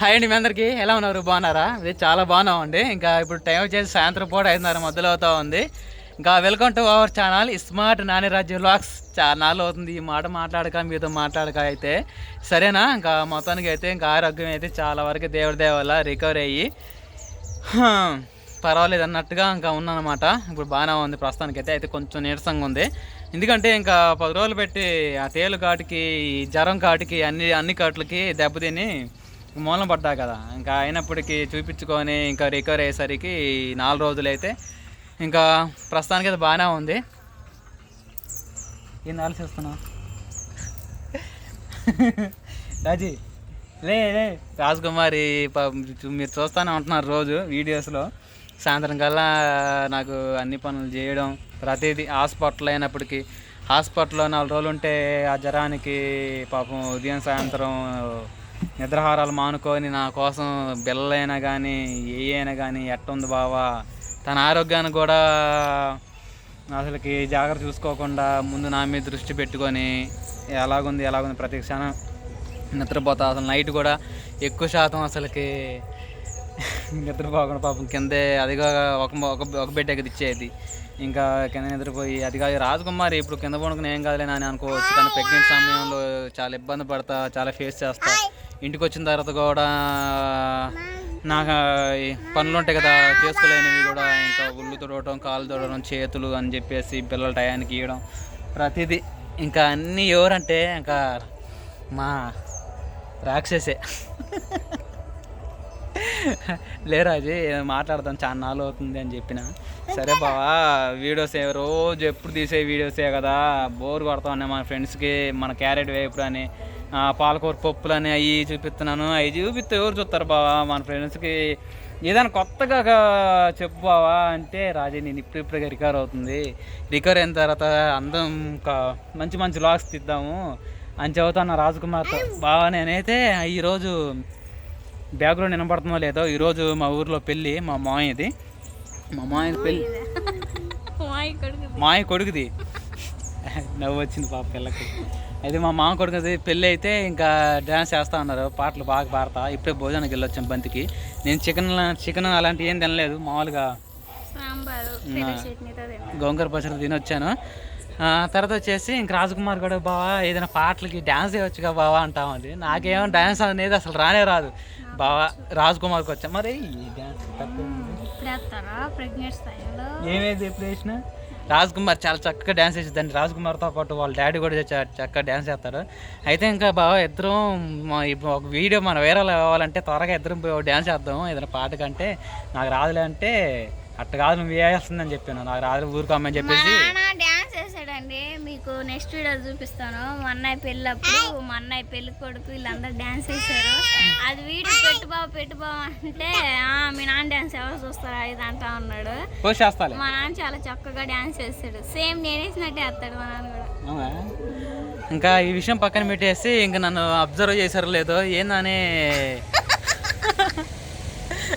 Hi అండి మీ అందరికీ. ఎలా ఉన్నారు? బాగున్నారా? ఇది చాలా బాగున్నామండి. ఇంకా ఇప్పుడు టైం వచ్చేసి సాయంత్రం పూట ఐదున్నర మొదలు అవుతా ఉంది. ఇంకా welcome to our channel smart Nani Rajya vlogs చాలా అవుతుంది. ఈ మాట మాట్లాడక మీతో మాట్లాడక అయితే. సరేనా? ఇంకా మొత్తానికి అయితే ఇంకా ఆరోగ్యం అయితే చాలా వరకు దేవుడి దేవల్ల రికవరీ అయ్యి పర్వాలేదు అన్నట్టుగా ఇంకా ఉన్నానమాట. ఇప్పుడు బాగానే ఉంది. ప్రస్తుతానికి అయితే అయితే కొంచెం నీరసంగా ఉంది. ఎందుకంటే ఇంకా పది రోజులు పెట్టి ఆ తేలు కాటికి జ్వరం కాటికి అన్ని అన్ని కాట్లకి దెబ్బతిని మూలం పడ్డా కదా. ఇంకా అయినప్పటికీ చూపించుకొని ఇంకా రికవర్ అయ్యేసరికి నాలుగు రోజులైతే ఇంకా ప్రస్తుతానికి అయితే బాగానే ఉంది. ఏం ఆలోచిస్తున్నావు? రాజీ లే లే. రాజకుమారి మీరు చూస్తూనే ఉంటున్నారు రోజు వీడియోస్లో. సాయంత్రం కల్లా నాకు అన్ని పనులు చేయడం ప్రతిదీ హాస్పిటల్ అయినప్పటికీ హాస్పిటల్లో నాలుగు రోజులు ఉంటే ఆ జ్వరానికి పాపం ఉదయం సాయంత్రం నిద్రాహారాలు మానుకొని నా కోసం బిల్లలైనా కానీ ఏ అయినా కానీ ఎట్టుంది బావా? తన ఆరోగ్యాన్ని కూడా అసలుకి జాగ్రత్త చూసుకోకుండా ముందు నా మీద దృష్టి పెట్టుకొని ఎలాగుంది ఎలాగుంది ప్రతి క్షణం నిద్రపోతా. అసలు నైట్ కూడా ఎక్కువ శాతం అసలుకి నిద్రపోకుండా పాపం కిందే అదిగా ఒక ఒక బెడ్ ఎక్కడ ఇచ్చేది. ఇంకా కింద నిద్రపోయి అదిగా రాజకుమారి ఇప్పుడు కింద పడుకుని ఏం కాదులే అని అనుకోవచ్చు. కానీ ప్రెగ్నెంట్ సమయంలో చాలా ఇబ్బంది పడతా చాలా ఫేస్ చేస్తా. ఇంటికి వచ్చిన తర్వాత కూడా నాకు ఈ పనులు ఉంటాయి కదా చేసుకోలేనివి కూడా ఇంకా ఒళ్ళు తుడవడం కాళ్ళు తుడవడం చేతులు అని చెప్పేసి పిల్లల టయానికి ఇవ్వడం ప్రతిదీ ఇంకా అన్నీ ఎవరంటే ఇంకా మా రాక్షసే. లేరాజీ మాట్లాడదాం చాలా నాలుగు అవుతుంది అని చెప్పిన. సరే బావా వీడియోస్ రోజు ఎప్పుడు తీసే వీడియోసే కదా బోర్ కొడతా మన ఫ్రెండ్స్కి మన క్యారెట్ వేపుడు అని. పాలకూర పప్పులు అని అవి చూపిస్తున్నాను. అవి చూపిస్తే ఎవరు చూస్తారు బావా? మన ఫ్రెండ్స్కి ఏదైనా కొత్తగా చెప్పు బావా అంటే రాజీ నేను ఇప్పుడు ఇప్పుడుగా రికవర్ అవుతుంది. రికవర్ అయిన తర్వాత అందం మంచి మంచి లాగ్స్ తీద్దాము అని చెబుతాను రాజకుమార్తో. బావా నేనైతే ఈరోజు బ్యాక్గ్రౌండ్ వినపడుతుందో లేదో ఈరోజు మా ఊర్లో పెళ్ళి మా మామయ్యది మా మామయ్య పెళ్ళి మామయ్య కొడుకుది. నవ్వు వచ్చింది పాప పిల్లకి. అయితే మా మామ కొడుకుది పెళ్ళి అయితే ఇంకా డ్యాన్స్ చేస్తా ఉన్నారు పాటలు బాగా పాడతా. ఇప్పుడే భోజనానికి వెళ్ళొచ్చాం బంతికి. నేను చికెన్ చికెన్ అలాంటివి ఏం తినలేదు. మామూలుగా గోంగూర పచ్చడి తినొచ్చాను. తర్వాత వచ్చేసి ఇంక రాజకుమార్ కూడా బావా ఏదైనా పాటలకి డ్యాన్స్ చేయవచ్చుగా బావా అంటామంది నాకేమో డ్యాన్స్ అనేది అసలు రానే రాదు. బావా రాజకుమార్కి వచ్చా. మరి ఏమేది ఎప్పుడు వేసిన రాజ్ కుమార్ చాలా చక్కగా డ్యాన్స్ చేసేదండి. రాజ్ కుమార్తో పాటు వాళ్ళ డాడీ కూడా చ- చక్కగా డ్యాన్స్ చేస్తాడు అయితే ఇంకా బాగా ఇద్దరం ఒక వీడియో మన వేరే అవ్వాలంటే త్వరగా ఇద్దరం పోయి డ్యాన్స్ చేద్దాం ఏదైనా పాట కంటే నాకు రాదులే అంటే అట్ట కాదు నువ్వు వేయాల్సిందని చెప్పాను. నాకు రాదు ఊరుకోమని చెప్పేసి డ్యాన్స్ వేసాడండి మీకు నెక్స్ట్ వీడియో చూపిస్తాను. మా అన్నయ్య పెళ్ళప్పుడు మా అన్నయ్య పెళ్ళి కొడుకు వీళ్ళందరూ డ్యాన్స్ వేసారు అది వీడియో పెట్టు బావ పెట్టు బావ అంటే "ఆ, మీ నాన్న డ్యాన్స్ ఎవరు చూస్తారా? ఇది అంటా ఉన్నాడు. మా నాన్న చాలా చక్కగా డ్యాన్స్ వేస్తాడు. సేమ్ నేను వేసినట్టే వేస్తాడు మా నాన్న కూడా? ఇంకా ఈ విషయం పక్కన పెట్టేసి ఇంకా నన్ను అబ్జర్వ్ చేశారో లేదో ఏందని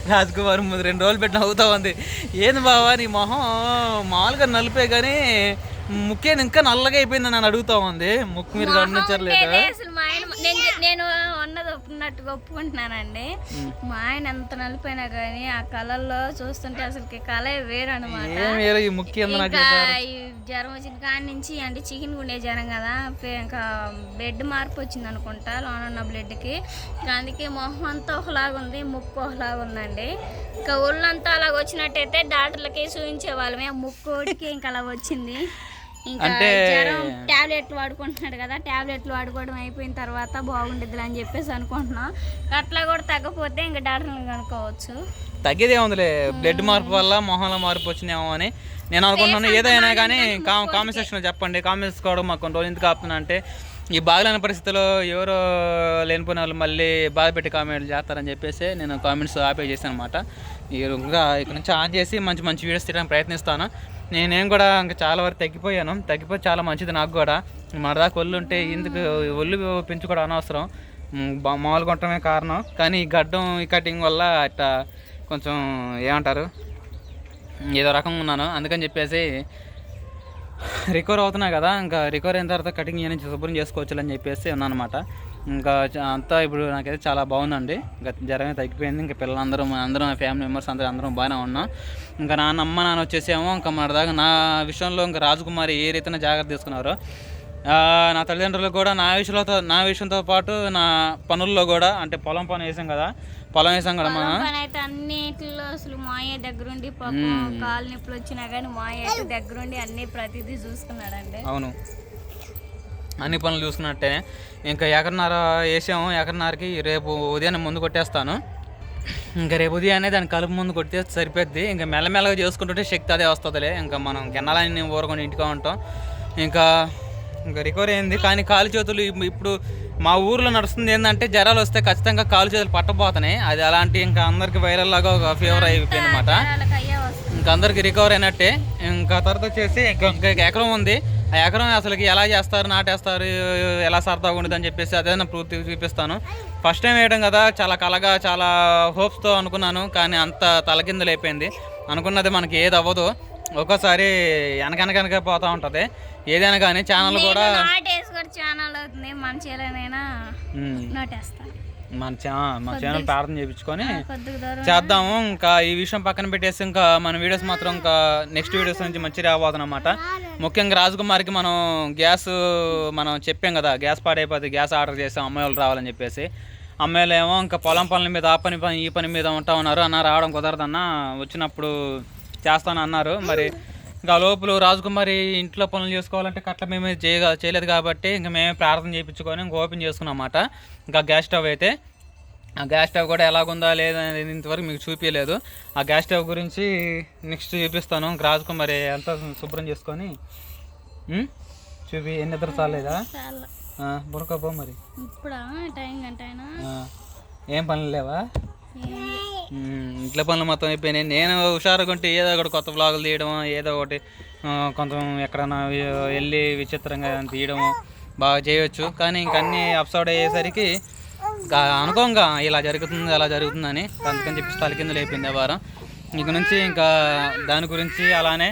రాజ్ కుమార్ ముందు రెండు రోజులు పెట్టి నవ్వుతా ఉంది. ఏంది బావా నీ మొహం? మామూలుగా నలిపే కానీ ముఖ్యం ఇంకా నల్లగా అయిపోయింది నన్ను అడుగుతా ఉంది. ముక్కు మీరు గమనించారు లేదా ఉంటేనే అసలు మా ఆయన నేను నేను ఉన్నది ఒప్పుకున్నట్టుగా ఒప్పుకుంటున్నానండి. మా ఆయన ఎంత నలిపోయినా కానీ ఆ కళల్లో చూస్తుంటే అసలు కళ వేరు అనమాట జ్వరం వచ్చిన కాడి నుంచి అంటే చికెన్ గుండె జ్వరం కదా ఇంకా బ్లడ్ మార్పు వచ్చింది అనుకుంటా లోన ఉన్న బ్లడ్కి అందుకే మొహం అంతా ఒకలాగా ఉంది ముక్కు ఒకలాగా ఉందండి. ఇంకా ఒళ్ళంతా అలాగ వచ్చినట్టయితే డాక్టర్లకి చూపించే వాళ్ళమే ముక్కోడికి ఇంకా అలా వచ్చింది. అంటే- టాబ్లెట్లు వాడుకుంటున్నాడు కదా టాబ్లెట్లు వాడుకోవడం అయిపోయిన తర్వాత బాగుండిద్ది అని చెప్పేసి అనుకుంటున్నాం. అట్లా కూడా తగ్గపోతే ఇంకా డాక్టర్ని కనుక్కోవచ్చు. తగ్గేదే ఉందిలే. బ్లడ్ మార్పు వల్ల మొహంలో మార్పు వచ్చిందేమో అని నేను అనుకుంటున్నాను. ఏదైనా కానీ కా- కామెంట్ సెక్షన్లో చెప్పండి. కామెంట్స్ కూడా మాకు కొన్ని రోజులు ఎందుకు ఆపుతున్నా అంటే ఈ బాగలేని పరిస్థితుల్లో ఎవరో లేనిపోయిన వాళ్ళు మళ్ళీ బాధ పెట్టి కామెంట్లు చేస్తారని చెప్పేసి నేను కామెంట్స్ ఆపే చేశాను అనమాట ఇంకా ఇక్కడ నుంచి ఆన్ చేసి మంచి మంచి వీడియోస్ తీయడానికి ప్రయత్నిస్తాను. నేనేం కూడా ఇంకా చాలా వరకు తగ్గిపోయాను. తగ్గిపోయి చాలా మంచిది నాకు కూడా. మన దాకా ఒళ్ళు ఉంటే ఎందుకు ఒళ్ళు పెంచుకోవడం అనవసరం. బా- మామూలుగా ఉండటమే కారణం. కానీ ఈ గడ్డం ఈ కటింగ్ వల్ల ఇట్లా కొంచెం ఏమంటారు? ఏదో రకంగా ఉన్నాను. అందుకని చెప్పేసి రికవర్ అవుతున్నా కదా. ఇంకా రికవర్ అయిన తర్వాత కటింగ్ చేయని శుభ్రం చేసుకోవచ్చు అని చెప్పేసి ఉన్నాను అనమాట ఇంకా అంతా ఇప్పుడు నాకైతే చాలా బాగుందండి. ఇంకా జ్వరం తగ్గిపోయింది. ఇంకా పిల్లలందరూ మన అందరం ఫ్యామిలీ మెంబర్స్ అందరూ అందరం బాగానే ఉన్నాం. ఇంకా నాన్న అమ్మ నాన్న వచ్చేసేమో ఇంకా మన దాకా నా విషయంలో ఇంకా రాజకుమారి ఏ రీతిన జాగ్రత్త తీసుకున్నారో నా తల్లిదండ్రులు కూడా నా విషయంలో నా విషయంతో పాటు నా పనుల్లో కూడా అంటే పొలం పని వేసాం కదా పొలం వేసాం కదా మనం అయితే అన్నిటిలో అసలు మాయ దగ్గరుండి పాపం కాలు నొప్పులు వచ్చినా కానీ మాయ దగ్గరుండి అన్ని ప్రతిదీ చూసుకున్నాడండి. అవును. అన్ని పనులు చూసుకున్నట్టే. ఇంకా ఎకరన్నర వేసాము. ఎకరన్నరకి రేపు ఉదయాన్నే ముందు కొట్టేస్తాను. ఇంకా రేపు ఉదయాన్నే దాని కలుపు ముందు కొట్టేస్తే సరిపోద్ది. ఇంకా మెల్లమెల్లగా చేసుకుంటుంటే శక్తి అదే వస్తుందిలే. ఇంకా మనం గిన్నెలని ఊరుకొని ఇంటిగా ఉంటాం. ఇంకా ఇంకా రికవరీ అయింది. కానీ కాలు చేతులు ఇప్- ఇప్పుడు మా ఊర్లో నడుస్తుంది ఏంటంటే జ్వరాలు వస్తే ఖచ్చితంగా కాలు చేతులు పట్టబోతున్నాయి. అది అలాంటి ఇంకా అందరికి వైరల్ లాగా ఒక ఫీవర్ అయిపోయింది అనమాట ఇంకా అందరికి రికవర్ అయినట్టే. ఇంకా తర్వాత వచ్చేసి ఇంకా ఇంకా ఎకరం ఉంది. ఆ ఎకరం అసలుకి ఎలా చేస్తారు నాటేస్తారు ఎలా సరదాగా ఉండదు అని చెప్పేసి అదే నా పూర్తి చూపిస్తాను. ఫస్ట్ టైం వేయడం కదా చాలా కలగా చాలా హోప్స్తో అనుకున్నాను కానీ అంత తలకిందులు అయిపోయింది అనుకున్నది మనకి ఏది అవ్వదు. ఒక్కోసారి వెనకనకనక పోతూ ఉంటుంది. ఏదైనా కానీ ఛానల్ కూడా ఛానల్ అవుతుంది. నాటేస్తాను. మన మన ఛానల్ ప్రార్థన చేయించుకొని చేద్దాము. ఇంకా ఈ విషయం పక్కన పెట్టేసి ఇంకా మన వీడియోస్ మాత్రం ఇంకా నెక్స్ట్ వీడియోస్ నుంచి మంచి రాబోతుంది అనమాట ముఖ్యంగా రాజకుమారికి మనం గ్యాస్ మనం చెప్పాం కదా గ్యాస్ పాడైపోతే గ్యాస్ ఆర్డర్ చేసాం అమ్మాయి వాళ్ళు రావాలని చెప్పేసి. అమ్మాయిలు ఏమో ఇంకా పొలం పనుల మీద ఆ పని పని ఈ పని మీద ఉంటా ఉన్నారు అన్న రావడం కుదరదన్న వచ్చినప్పుడు చేస్తాను అన్నారు మరి ఇంకా లోపల రాజకుమారి ఇంట్లో పనులు చేసుకోవాలంటే కట్ల మేమే చేయ చేయలేదు కాబట్టి ఇంకా మేమే ప్రార్థన చేయించుకొని ఇంకా ఓపెన్ చేసుకున్నాం అన్నమాట ఇంకా గ్యాస్ స్టవ్ అయితే ఆ గ్యాస్ స్టవ్ కూడా ఎలాగుందా లేదా అనేది ఇంతవరకు మీకు చూపించలేదు ఆ గ్యాస్ స్టవ్ గురించి నెక్స్ట్ చూపిస్తాను. ఇంకా రాజకుమారి అంతా శుభ్రం చేసుకొని? చూపి ఎన్ని ఇద్దరు చాలేదా చాలా బుడకపో మరి. ఏం పనులు లేవా? Hmm. Hmm, ఇంట్లో పనులు మొత్తం అయిపోయినాయి. నేను హుషారుగా ఉంటే ఏదో ఒకటి కొత్త బ్లాగులు తీయడం ఏదో ఒకటి కొంచెం ఎక్కడైనా వెళ్ళి విచిత్రంగా తీయడం బాగా చేయొచ్చు. కానీ ఇంక అన్నీ అప్సౌడ్ అయ్యేసరికి అనుకోంగా ఇలా జరుగుతుంది అలా జరుగుతుందని. అందుకని చెప్పి తల కింద లేపింది వారం. ఇక నుంచి ఇంకా దాని గురించి అలానే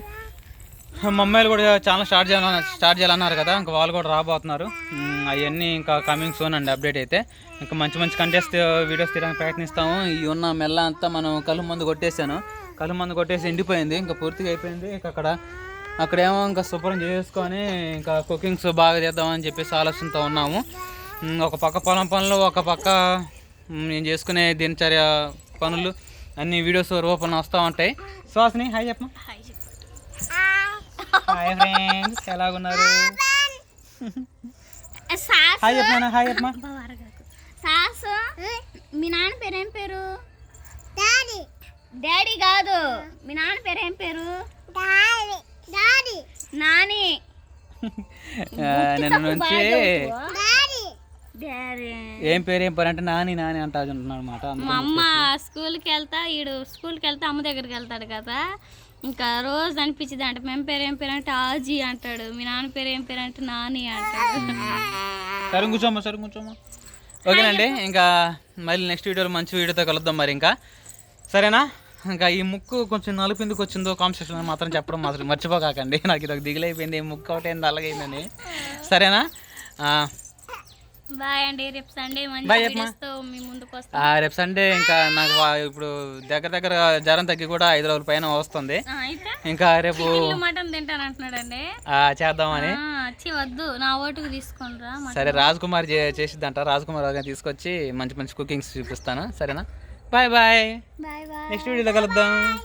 మా అమ్మాయిలు కూడా ఛానల్ స్టార్ట్ చేయాలన్న స్టార్ట్ చేయాలన్నారు కదా ఇంకా వాళ్ళు కూడా రాబోతున్నారు. అవన్నీ ఇంకా కమింగ్ సోన్ అండి అప్డేట్ అయితే. ఇంకా మంచి మంచి కంటెస్ట్ వీడియోస్ తీయడానికి ప్రయత్నిస్తాము. ఈ ఉన్న మెల్ల అంతా మనం కళ్ళు మందు కొట్టేశాను. కళ్ళు మందు కొట్టేసి ఎండిపోయింది ఇంకా పూర్తిగా అయిపోయింది. ఇంకా అక్కడ అక్కడేమో ఇంకా శుభ్రం చేసుకొని ఇంకా కుకింగ్స్ బాగా చేద్దామని చెప్పేసి ఆలోచనతో ఉన్నాము. ఒక పక్క పొలం పనులు ఒక పక్క నేను చేసుకునే దినచర్య పనులు అన్ని వీడియోస్ రూపంలో వస్తూ ఉంటాయి. సుహాసిని హాయ్ చెప్పమా హాయ్ ఫ్రెండ్స్ ఎలాగున్నారు? సాస్. హాయ్ చెప్పమా హాయ్ చెప్పమా. సాస్ మీ నాన్న పేరు ఏం పేరు? డాడీ డాడీ కాదు. మీ నాన్న పేరు ఏం పేరు? Daddy daddy Nani. నిన్న నుంచి ఏం పేరు ఏం పేరు అంటే నాని నాని అంటా ఉంటున్నాడు అనమాట మా అమ్మ స్కూల్కి వెళ్తా ఈడు స్కూల్కి వెళ్తా అమ్మ దగ్గరికి వెళ్తాడు కదా. ఇంకా రోజు అనిపించింది అంటే మేము పేరు ఏం పేరు అంటే ఆజీ అంటాడు. మీ నాన్న పేరు ఏం పేరు అంటే నాని అంటాడు. సరే కూర్చోమ్మా సరే కూర్చోమ్మా. ఓకేనండి ఇంకా మళ్ళీ నెక్స్ట్ వీడియోలో మంచి వీడియోతో కలుద్దాం మరి ఇంకా. సరేనా? ఇంకా ఈ ముక్కు కొంచెం నలుపు ఎందుకు వచ్చిందో కాన్సెప్షన్ మాత్రం చెప్పడం మాత్రం మర్చిపోకాకండి. నాకు ఇది ఒక దిగులైపోయింది ఈ ముక్కు ఒకటి అలాగైందని సరేనా? బాయ్ అండి. రేపు సండే మీ ముందుకు వస్తాం. రేపు ఇంకా నాకు ఇప్పుడు దగ్గర దగ్గర జ్వరం తగ్గి కూడా ఐదు రోజుల పైన వస్తుంది. ఆ, అయితే ఇంకా రేపు మటన్ తింటాను అంటున్నాడండి. చేద్దామని. వద్దు. నా ఓటుకు తీసుకుంటారా సరే రాజ్ కుమార్ చేసిద్దంట. రాజ్ కుమార్ తీసుకొచ్చి మంచి మంచి కుకింగ్స్ చూపిస్తాను. సరేనా? Bye bye. Bye bye. Next వీడియోలో కలుద్దాం.